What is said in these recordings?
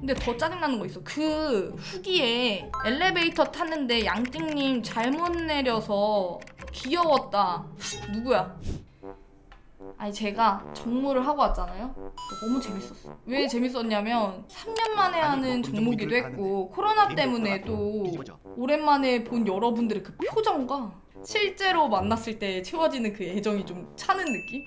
근데 더 짜증나는 거 있어. 그 후기에 엘리베이터 탔는데 양띵님 잘못 내려서 귀여웠다. 누구야? 아니 제가 정모를 하고 왔잖아요. 너무 재밌었어. 왜 재밌었냐면 3년 만에 하는 종목이기도 했고 코로나 때문에 또 오랜만에 본 여러분들의 그 표정과 실제로 만났을 때 채워지는 그 애정이 좀 차는 느낌?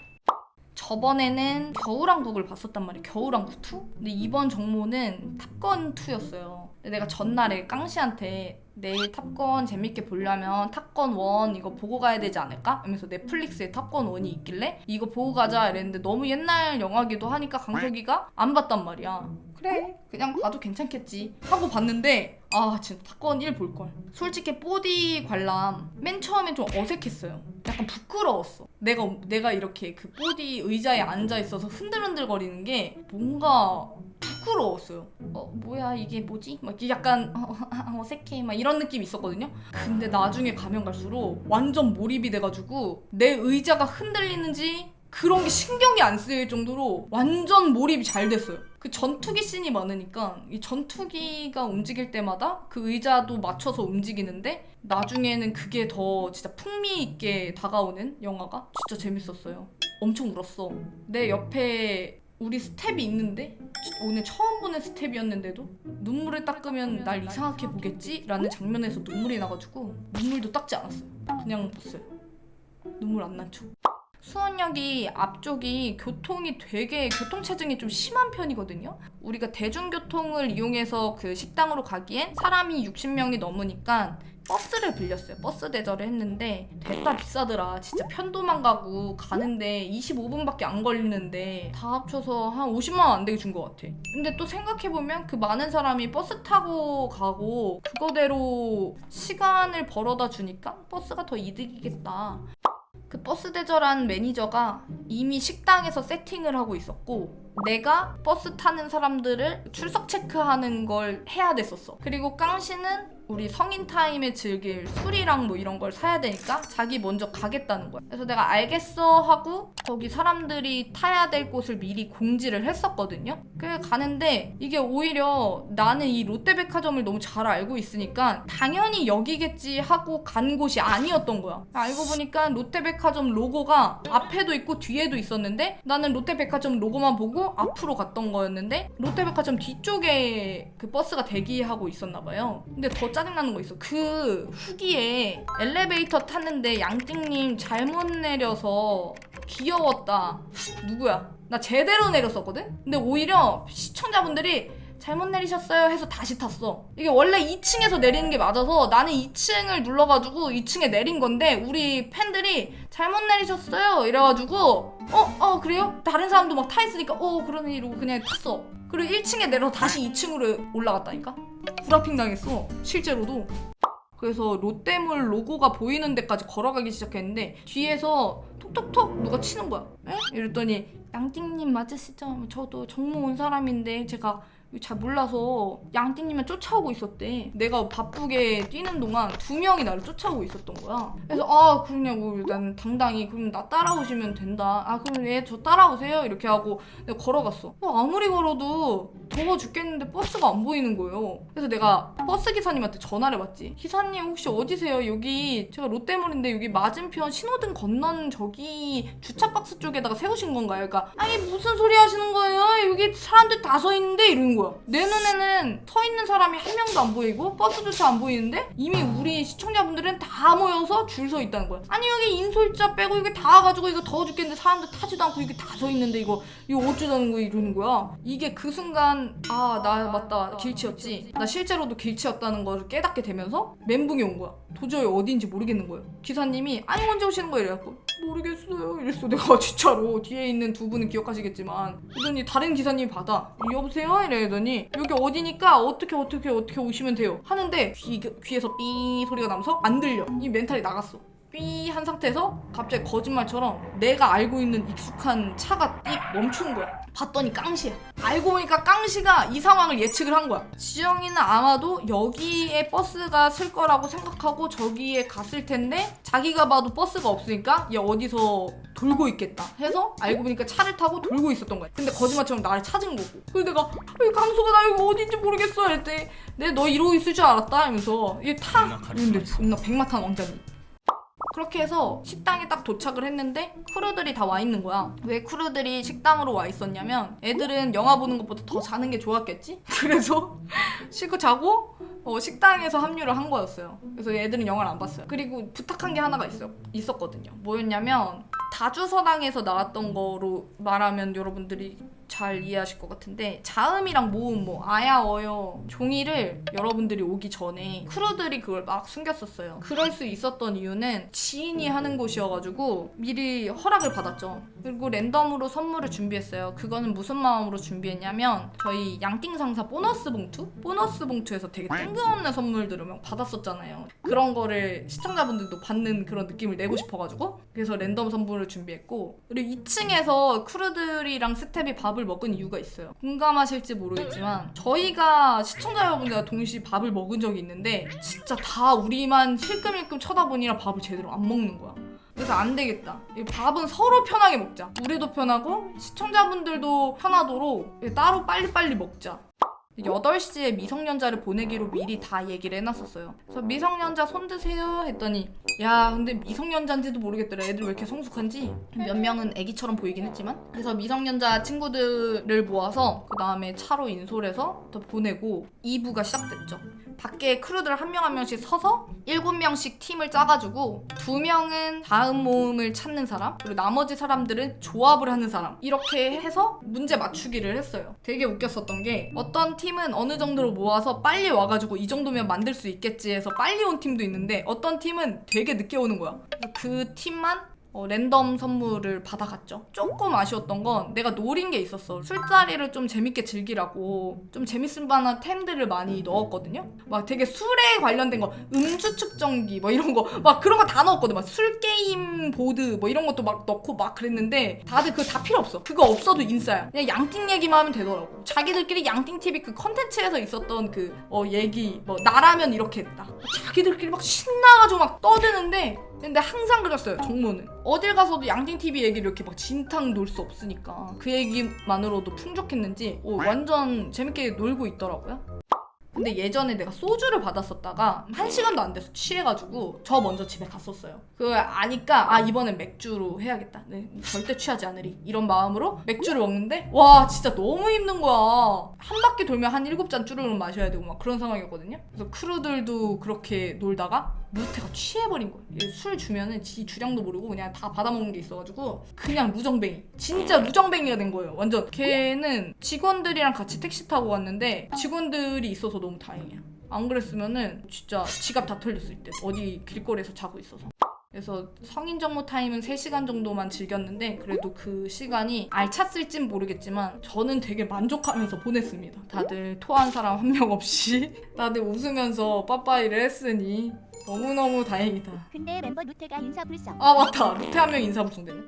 저번에는 겨울왕국을 봤었단 말이에요. 겨울왕국 2? 근데 이번 정모는 탑건 2였어요. 내가 전날에 깡씨한테 내일 탑건 재밌게 보려면 탑건 1 이거 보고 가야 되지 않을까? 하면서 넷플릭스에 탑건 1이 있길래 이거 보고 가자 이랬는데 너무 옛날 영화기도 하니까 강석이가 안 봤단 말이야. 그래. 그냥 봐도 괜찮겠지. 하고 봤는데 아 진짜 탑건 1 볼걸. 솔직히 보디 관람 맨 처음에 좀 어색했어요. 약간 부끄러웠어. 내가 내가 이렇게 그 보디 의자에 앉아 있어서 흔들흔들 거리는 게 뭔가 부끄러웠어요. 어 뭐야 이게 뭐지? 막 이게 약간 어, 어, 어색해. 막 이런 느낌이 있었거든요. 근데 나중에 가면 갈수록 완전 몰입이 돼가지고 내 의자가 흔들리는지 그런 게 신경이 안 쓰일 정도로 완전 몰입이 잘 됐어요. 그 전투기 씬이 많으니까 이 전투기가 움직일 때마다 그 의자도 맞춰서 움직이는데 나중에는 그게 더 진짜 풍미 있게 다가오는 영화가 진짜 재밌었어요. 엄청 울었어. 내 옆에 우리 스텝이 있는데 오늘 처음 보는 스텝이었는데도 눈물을 닦으면 날 이상하게 보겠지? 라는 장면에서 눈물이 나가지고 눈물도 닦지 않았어요. 그냥 봤어요. 눈물 안 난 척. 수원역이 앞쪽이 교통이 되게 교통체증이 좀 심한 편이거든요. 우리가 대중교통을 이용해서 그 식당으로 가기엔 사람이 60명이 넘으니까 버스를 빌렸어요. 버스 대절을 했는데 됐다 비싸더라. 진짜 편도만 가고 가는데 25분밖에 안 걸리는데 다 합쳐서 한 50만 원 안 되게 준 것 같아. 근데 또 생각해보면 그 많은 사람이 버스 타고 가고 그거대로 시간을 벌어다 주니까 버스가 더 이득이겠다. 그 버스 대절한 매니저가 이미 식당에서 세팅을 하고 있었고 내가 버스 타는 사람들을 출석 체크하는 걸 해야 됐었어. 그리고 깡씨는 우리 성인 타임에 즐길 술이랑 뭐 이런 걸 사야 되니까 자기 먼저 가겠다는 거야. 그래서 내가 알겠어 하고 거기 사람들이 타야 될 곳을 미리 공지를 했었거든요. 그래 가는데 이게 오히려 나는 이 롯데백화점을 너무 잘 알고 있으니까 당연히 여기겠지 하고 간 곳이 아니었던 거야. 알고 보니까 롯데백화점 로고가 앞에도 있고 뒤에도 있었는데 나는 롯데백화점 로고만 보고 앞으로 갔던 거였는데 롯데백화점 뒤쪽에 그 버스가 대기하고 있었나 봐요. 근데 더 짜 증나는 거 있어. 그 후기에 엘리베이터 탔는데 양띵님 잘못 내려서 귀여웠다. 누구야? 나 제대로 내렸었거든? 근데 오히려 시청자분들이 잘못 내리셨어요 해서 다시 탔어. 이게 원래 2층에서 내리는 게 맞아서 나는 2층을 눌러가지고 2층에 내린 건데 우리 팬들이 잘못 내리셨어요 이래가지고 어? 어 그래요? 다른 사람도 막 타 있으니까 어 그러네 이러고 그냥 탔어. 그리고 1층에 내려서 다시 2층으로 올라갔다니까? 구라핑 당했어. 실제로도. 그래서 롯데몰 로고가 보이는 데까지 걸어가기 시작했는데 뒤에서 톡톡톡 누가 치는 거야. 에? 이랬더니 양띵님 맞으시죠? 저도 정모 온 사람인데 제가 잘 몰라서 양띵님을 쫓아오고 있었대. 내가 바쁘게 뛰는 동안 두 명이 나를 쫓아오고 있었던 거야. 그래서 아 그러냐고 난 당당히 그럼 나 따라오시면 된다. 아 그럼 왜저 따라오세요? 이렇게 하고 내가 걸어갔어. 어, 아무리 걸어도 더워 죽겠는데 버스가 안 보이는 거예요. 그래서 내가 버스 기사님한테 전화를 받지. 기사님 혹시 어디세요? 여기 제가 롯데몰인데 여기 맞은편 신호등 건넌 저기 주차 박스 쪽에다가 세우신 건가요? 그러니까 아니 무슨 소리 하시는 거예요? 여기 사람들 다 서 있는데 이러는 거야. 내 눈에는 서 있는 사람이 한 명도 안 보이고 버스조차 안 보이는데 이미 우리 시청자분들은 다 모여서 줄 서 있다는 거야. 아니 여기 인솔자 빼고 이게 다 와가지고 이거 더워 죽겠는데 사람들 타지도 않고 이게 다 서 있는데 이거 이거 어쩌자는 거야 이러는 거야. 이게 그 순간 아 나 맞다 길치였지. 나 실제로도 길치였다는 걸 깨닫게 되면서 멘붕이 온 거야. 도저히 어디인지 모르겠는 거예요. 기사님이 아니 언제 오시는 거예요? 이래갖고 모르겠어요. 이랬어 내가 진짜로 뒤에 있는 두 분은 기억하시겠지만 그러더니 다른 기사님이 받아 여보세요? 이래 더니 여기 어디니까 어떻게 어떻게 어떻게 오시면 돼요? 하는데 귀, 귀에서 삐 소리가 나면서 안 들려. 이 멘탈이 나갔어. 삐한 상태에서 갑자기 거짓말처럼 내가 알고 있는 익숙한 차가 띡 멈추는 거야 봤더니 깡시야. 알고 보니까 깡시가 이 상황을 예측을 한 거야. 지영이는 아마도 여기에 버스가 쓸 거라고 생각하고 저기에 갔을 텐데 자기가 봐도 버스가 없으니까 얘 어디서 돌고 있겠다 해서 알고 보니까 차를 타고 돌고 있었던 거야. 근데 거짓말처럼 나를 찾은 거고. 그래서 내가 여기 강수가 나 여기 어딘지 모르겠어 이랬더니 내너 이러고 있을 줄 알았다 하면서 얘 타. 카리스마 근데. 존나 백마탄 왕자님. 그렇게 해서 식당에 딱 도착을 했는데 크루들이 다 와 있는 거야. 왜 크루들이 식당으로 와 있었냐면 애들은 영화 보는 것보다 더 자는 게 좋았겠지? 그래서 씻고 자고 어, 식당에서 합류를 한 거였어요. 그래서 애들은 영화를 안 봤어요. 그리고 부탁한 게 하나가 있어, 있었거든요. 뭐였냐면 다주서당에서 나왔던 거로 말하면 여러분들이 잘 이해하실 것 같은데 자음이랑 모음 뭐 아야 어여 종이를 여러분들이 오기 전에 크루들이 그걸 막 숨겼었어요. 그럴 수 있었던 이유는 지인이 하는 곳이어가지고 미리 허락을 받았죠. 그리고 랜덤으로 선물을 준비했어요. 그거는 무슨 마음으로 준비했냐면 저희 양띵 상사 보너스 봉투? 보너스 봉투에서 되게 뜬금없는 선물들을 막 받았었잖아요. 그런 거를 시청자분들도 받는 그런 느낌을 내고 싶어가지고 그래서 랜덤 선물을 준비했고 그리고 2층에서 크루들이랑 스텝이 밥을 먹은 이유가 있어요. 공감하실지 모르겠지만 저희가 시청자 여러분들과 동시에 밥을 먹은 적이 있는데 진짜 다 우리만 실끔일끔 쳐다보니라 밥을 제대로 안 먹는 거야. 그래서 안 되겠다. 이 밥은 서로 편하게 먹자. 우리도 편하고 시청자분들도 편하도록 따로 빨리빨리 먹자. 8시에 미성년자를 보내기로 미리 다 얘기를 해놨었어요. 그래서 미성년자 손 드세요 했더니 야 근데 미성년자인지도 모르겠더라. 애들 왜 이렇게 성숙한지 몇 명은 애기처럼 보이긴 했지만 그래서 미성년자 친구들을 모아서 그 다음에 차로 인솔해서 더 보내고 2부가 시작됐죠. 밖에 크루들 한 명 한 명씩 서서 7명씩 팀을 짜가지고 2명은 다음 모음을 찾는 사람 그리고 나머지 사람들은 조합을 하는 사람 이렇게 해서 문제 맞추기를 했어요. 되게 웃겼었던 게 어떤 팀은 어느 정도로 모아서 빨리 와가지고 이 정도면 만들 수 있겠지 해서 빨리 온 팀도 있는데 어떤 팀은 되게 늦게 오는 거야. 그 팀만 어, 랜덤 선물을 받아갔죠. 조금 아쉬웠던 건 내가 노린 게 있었어. 술자리를 좀 재밌게 즐기라고 좀 재밌을 만한 템들을 많이 넣었거든요. 막 되게 술에 관련된 거, 음주 측정기 뭐 이런 거, 막 그런 거 다 넣었거든. 막 술 게임 보드 뭐 이런 것도 막 넣고 막 그랬는데 다들 그거 다 필요 없어. 그거 없어도 인싸야. 그냥 양띵 얘기만 하면 되더라고. 자기들끼리 양띵 TV 그 컨텐츠에서 있었던 그 어, 얘기 뭐 나라면 이렇게 했다. 자기들끼리 막 신나가지고 막 떠드는데 근데 항상 그랬어요 정모는 어딜 가서도 양띵 TV 얘기를 이렇게 막 진탕 놀 수 없으니까 그 얘기만으로도 풍족했는지 오, 완전 재밌게 놀고 있더라고요. 근데 예전에 내가 소주를 받았었다가 한 시간도 안 돼서 취해가지고 저 먼저 집에 갔었어요. 그걸 아니까 아 이번엔 맥주로 해야겠다. 네, 절대 취하지 않으리 이런 마음으로 맥주를 먹는데 와 진짜 너무 힘든 거야. 한 바퀴 돌면 한 일곱 잔 쭈르륵 마셔야 되고 막 그런 상황이었거든요. 그래서 크루들도 그렇게 놀다가 루테가 취해버린 거예요. 얘술 주면은 지 주량도 모르고 그냥 다 받아먹는 게 있어가지고 그냥 루정뱅이. 진짜 루정뱅이가 된 거예요. 완전. 걔는 직원들이랑 같이 택시 타고 왔는데 직원들이 있어서 너무 다행이야. 안 그랬으면은 진짜 지갑 다 털렸을 때 어디 길거리에서 자고 있어서. 그래서 성인 정모 타임은 3시간 정도만 즐겼는데 그래도 그 시간이 알찼을진 모르겠지만 저는 되게 만족하면서 보냈습니다. 다들 토한 사람 한 명 없이 다들 웃으면서 빠빠이를 했으니 너무너무 다행이다. 근데 멤버 루테가 인사 불성. 아 맞다 루테 한 명 인사불성 되네